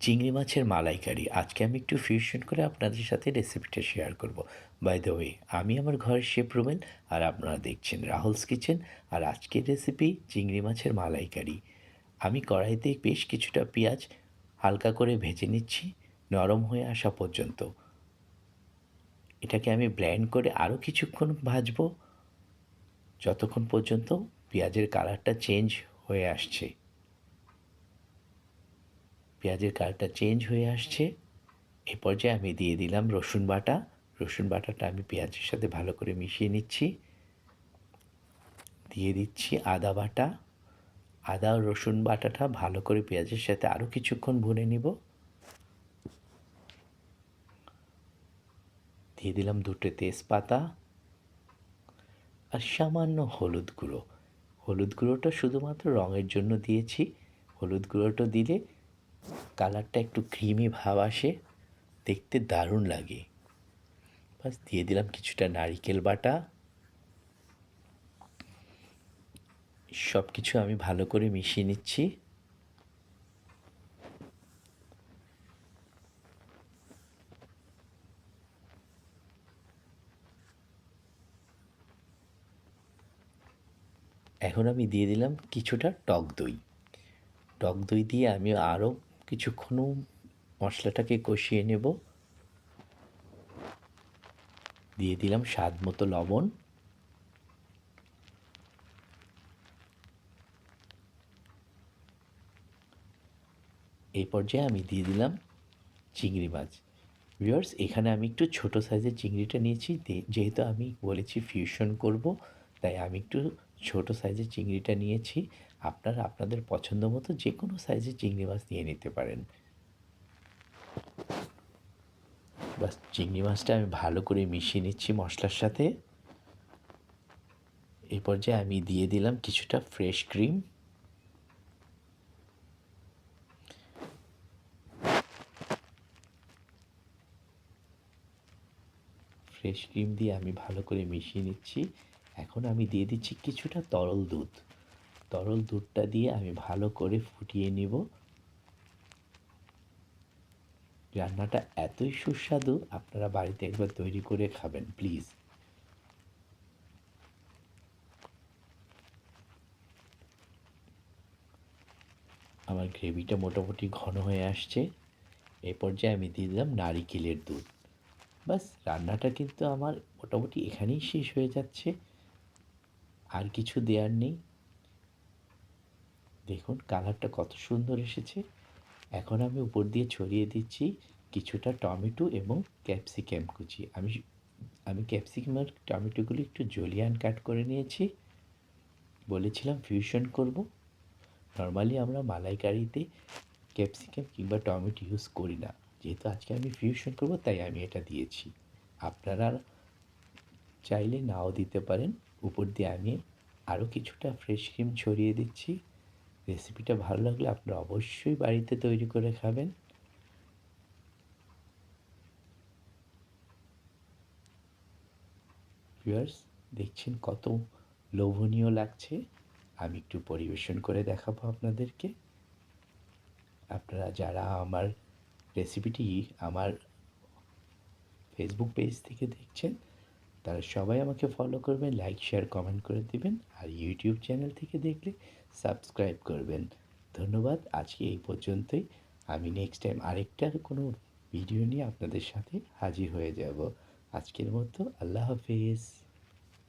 চিংড়ি মাছের মালাইকারি। আজকে আমি একটু ফিউশন করে আপনাদের সাথে রেসিপিটা শেয়ার করব। বাই দ্য ওয়ে আমি আমার ঘরের শেফ রুমেন আর আপনারা দেখছেন রাহুলস কিচেন আর আজকের রেসিপি চিংড়ি মাছের মালাইকারি। আমি কড়াইতে বেশ কিছুটা পেঁয়াজ হালকা করে ভেজে নিচ্ছি, নরম হয়ে আসা পর্যন্ত। এটাকে আমি ব্লেন্ড করে আরও কিছুক্ষণ ভাজবো। যতক্ষণ পর্যন্ত পেঁয়াজের কালারটা চেঞ্জ হয়ে আসছে। পেঁয়াজের কালারটা চেঞ্জ হয়ে আসছে। এ পর্যায়ে আমি দিয়ে দিলাম রসুন বাটা। রসুন বাটাটা আমি পেঁয়াজের সাথে ভালো করে মিশিয়ে নিচ্ছি। দিয়ে দিচ্ছি আদা বাটা। আদা রসুন বাটাটা ভালো করে পেঁয়াজের সাথে আরও কিছুক্ষণ ভুনে নিব। দিয়ে দিলাম দুটো তেজপাতা। আর সামান্য হলুদ গুঁড়ো। হলুদ গুঁড়োটা শুধুমাত্র রঙের জন্য দিয়েছি। হলুদ গুঁড়োটা দিলে কালারটা একটু ক্রিমি ভাব আসে, দেখতে দারুণ লাগে। বাস, দিয়ে দিলাম কিছুটা নারিকেল বাটা। সব কিছু আমি ভালো করে মিশিয়ে নিচ্ছি। এখন আমি দিয়ে দিলাম কিছুটা টক দই। টক দই দিয়ে আমি আরও কিছুক্ষণ মশলাটাকে কষিয়ে নেব। দিয়ে দিলাম স্বাদ মতো লবণ। এই পর্যায়ে আমি দিয়ে দিলাম চিংড়ি মাছ। ভিউয়ার্স, এখানে আমি একটু ছোট সাইজের চিংড়িটা নিয়েছি যেহেতু আমি বলেছি ফিউশন করব, তাই আমি একটু ছোট সাইজের চিংড়িটা নিয়েছি। আপনারা আপনাদের পছন্দ মতো যে কোনো সাইজের চিংড়ি মাছ নিয়ে নিতে পারেন। বাস চিংড়ি মাছটা আমি ভালো করে মিশিয়ে নিচ্ছি মশলার সাথে। এই পর্যায়ে আমি দিয়ে দিলাম কিছুটা ফ্রেশ ক্রিম ফ্রেশ ক্রিম দিয়ে আমি ভালো করে মিশিয়ে নিচ্ছি। এখন আমি দিয়ে দিচ্ছি কিছুটা তরল দুধ। তরল দুধটা দিয়ে আমি ভালো করে ফুটিয়ে নিব। রান্নাটা এতই সুস্বাদু, আপনারা বাড়িতে একবার তৈরি করে খাবেন, প্লিজ। আমার গ্রেভিটা মোটামুটি ঘন হয়ে আসছে। এই পর্যায়ে আমি দিয়ে দিলাম নারিকেলের দুধ। বাস রান্নাটা কিন্তু আমার মোটামুটি এখানেই শেষ হয়ে যাচ্ছে। আর কিছু দেওয়ার নেই। দেখুন, কালারটা কত সুন্দর এসেছে। এখন আমি উপর দিয়ে ছড়িয়ে দিচ্ছি কিছুটা টমেটো এবং ক্যাপসিকাম কুচি। আমি আমি ক্যাপসিকাম আর টমেটোগুলি একটু জলিয়ান কাট করে নিয়েছি। বলেছিলাম ফিউশন করব। নর্মালি আমরা মালাইকারিতে ক্যাপসিকাম কিংবা টমেটো ইউজ করি না। যেহেতু আজকে আমি ফিউশন করব, তাই আমি এটা দিয়েছি। আপনারা চাইলে নাও দিতে পারেন। উপর দিয়ে আমি আরও কিছুটা ফ্রেশ ক্রিম ছড়িয়ে দিচ্ছি। রেসিপিটা ভালো লাগলে আপনারা অবশ্যই বাড়িতে তৈরি করে খাবেন। ভিউয়ার্স দেখছেন কত লোভনীয় লাগছে। আমি একটু পরিবেশন করে দেখাবো আপনাদেরকে। আপনারা যারা আমার রেসিপিটি আমার ফেসবুক পেজ থেকে দেখছেন তারা সবাই আমাকে ফলো করবেন লাইক শেয়ার কমেন্ট করে দেবেন আর ইউটিউব চ্যানেল থেকে দেখলে সাবস্ক্রাইব করবেন। ধন্যবাদ, আজকে এই পর্যন্তই। আমি নেক্সট টাইম আরেকটা কোনো ভিডিও নিয়ে আপনাদের সাথে হাজির হয়ে যাব। আজকের মতো আল্লাহ হাফিজ।